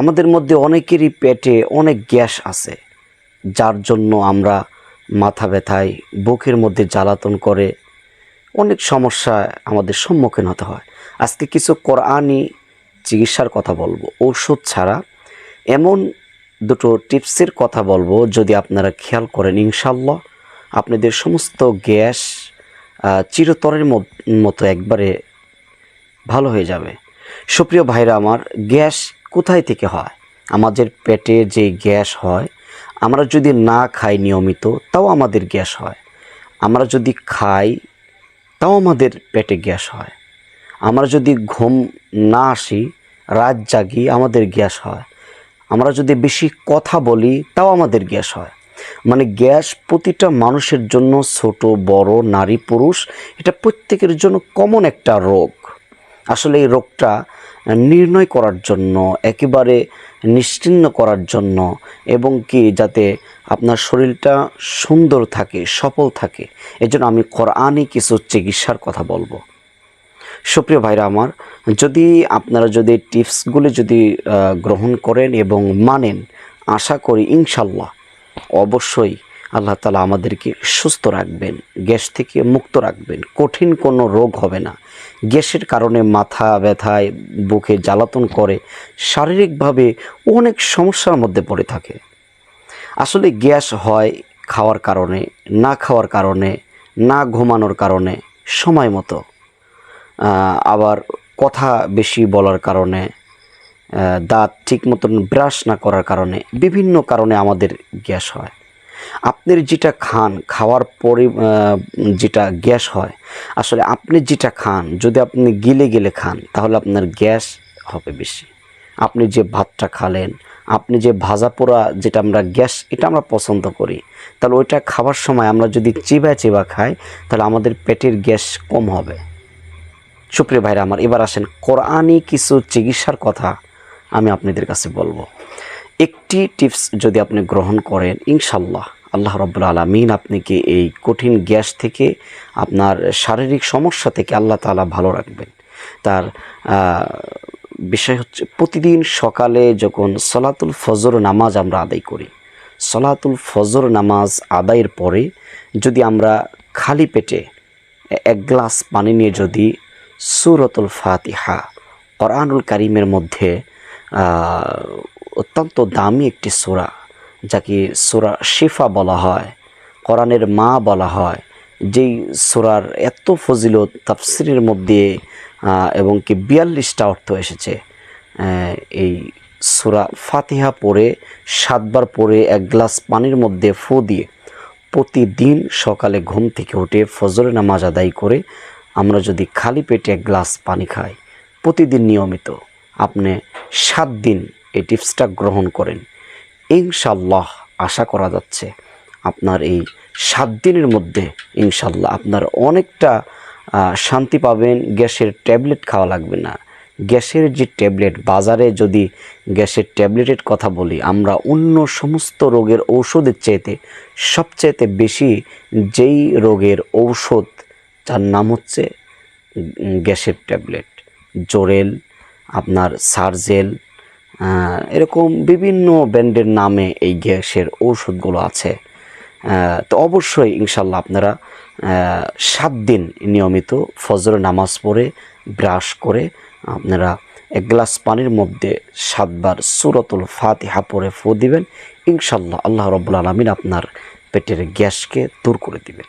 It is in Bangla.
আমাদের মধ্যে অনেকেরই পেটে অনেক গ্যাস আছে, যার জন্য আমরা মাথা ব্যথায়, বুকের মধ্যে জ্বালাতন করে অনেক সমস্যা আমাদের সম্মুখীন হতে হয়। আজকে কিছু কোরআনি চিকিৎসার কথা বলব। ঔষধ ছাড়া এমন দুটো টিপসের কথা বলব যদি আপনারা খেয়াল করেন ইনশাল্লাহ আপনাদের সমস্ত গ্যাস চিরতরের মতো একবারে ভালো হয়ে যাবে। সুপ্রিয় ভাইরা আমার, গ্যাস কোথায় থেকে হয়? আমাদের পেটে যে গ্যাস হয়, আমরা যদি না খাই নিয়মিত, তাও আমাদের গ্যাস হয়। আমরা যদি খাই, তাও আমাদের পেটে গ্যাস হয়। আমরা যদি ঘুম না আসি, রাত জাগি, আমাদের গ্যাস হয়। আমরা যদি বেশি কথা বলি, তাও আমাদের গ্যাস হয়। মানে গ্যাস প্রতিটা মানুষের জন্য ছোট, বড়, নারী, পুরুষ, এটা প্রত্যেকের জন্য কমন একটা রোগ। আসলে এই রোগটা নির্ণয় করার জন্য, একেবারে নিশ্চিন্ন করার জন্য এবং কি যাতে আপনার শরীরটা সুন্দর থাকে, সফল থাকে। এজন্য আমি কোরআনই কিছু চিকিৎসার কথা বলব। সুপ্রিয় ভাইরা আমার, যদি আপনারা যদি টিপসগুলি যদি গ্রহণ করেন এবং মানেন, আশা করি ইনশাল্লাহ অবশ্যই আল্লাহ তালা আমাদেরকে সুস্থ রাখবেন, গ্যাস থেকে মুক্ত রাখবেন। কঠিন কোনো রোগ হবে না। গ্যাসের কারণে মাথা ব্যথায় বুকে জ্বালাতন করে শারীরিকভাবে অনেক সমস্যার মধ্যে পড়ে থাকে। আসলে গ্যাস হয় খাওয়ার কারণে, না খাওয়ার কারণে, না ঘুমানোর কারণে, সময় মতো। আবার কথা বেশি বলার কারণে দাঁত ঠিক মতন ব্রাশ না করার কারণে, বিভিন্ন কারণে আমাদের গ্যাস হয়। আপনার যেটা খান, খাওয়ার পরে যেটা গ্যাস হয়, আসলে আপনি যেটা খান, যদি আপনি গিলে গিলে খান, তাহলে আপনার গ্যাস হবে বেশি। আপনি যে ভাতটা খালেন, আপনি যে ভাজা পোড়া যেটা আমরা গ্যাস, এটা আমরা পছন্দ করি, তাহলে ওইটা খাবার সময় আমরা যদি চিবা চিবা খাই, তাহলে আমাদের পেটের গ্যাস কম হবে। সুপ্রিয় ভাইরা আমার, এবার আসেন কোরআনই কিছু চিকিৎসার কথা আমি আপনাদের কাছে বলব। একটি টিপস যদি আপনি গ্রহণ করেন ইনশাল্লাহ আল্লাহ রব্বুল আলমিন আপনাকে এই কঠিন গ্যাস থেকে, আপনার শারীরিক সমস্যা থেকে আল্লাহ তাআলা ভালো রাখবেন। তার বিষয় হচ্ছে প্রতিদিন সকালে যখন সলাতুল ফজর নামাজ আমরা আদায় করি, সলাতুল ফজর নামাজ আদায়ের পরে যদি আমরা খালি পেটে এক গ্লাস পানি নিয়ে যদি সুরতুল ফাতিহা, কোরআনুল কারিমের মধ্যে অত্যন্ত দামি একটি সোরা, যাকে সোরা শিফা বলা হয়, কোরআনের মা বলা হয়, যেই সোরার এত ফজিলত তাফসিরের মধ্যে এবং কি বিয়াল্লিশটা অর্থ এসেছে। এই সোরা ফাতিহা পরে সাতবার পরে এক গ্লাস পানির মধ্যে ফু দিয়ে প্রতিদিন সকালে ঘুম থেকে উঠে ফজরের নামাজ আদায় করে আমরা যদি খালি পেটে এক গ্লাস পানি খাই, প্রতিদিন নিয়মিত, আপনি সাত দিন এই টিপসটা গ্রহণ করেন। ইনশাল্লাহ আশা করা যাচ্ছে আপনার এই সাত দিনের মধ্যে ইনশাল্লাহ আপনার অনেকটা শান্তি পাবেন, গ্যাসের ট্যাবলেট খাওয়া লাগবে না। গ্যাসের যে ট্যাবলেট, বাজারে যদি গ্যাসের ট্যাবলেটের কথা বলি, আমরা অন্য সমস্ত রোগের ঔষধের চাইতে সবচাইতে বেশি যেই রোগের ঔষধ যার নাম হচ্ছে গ্যাসের ট্যাবলেট। জোরেল, আপনার সার্জেল এরকম বিভিন্ন ব্র্যান্ডের নামে এই গ্যাসের ঔষধগুলো আছে। তো অবশ্যই ইনশাল্লাহ আপনারা সাত দিন নিয়মিত ফজর নামাজ পড়ে, ব্রাশ করে আপনারা এক গ্লাস পানির মধ্যে সাতবার সুরতুল ফাতিহা পরে ফু দিবেন। ইনশাল্লাহ আল্লাহ রব্বুল আলমিন আপনার পেটের গ্যাসকে দূর করে দিবেন।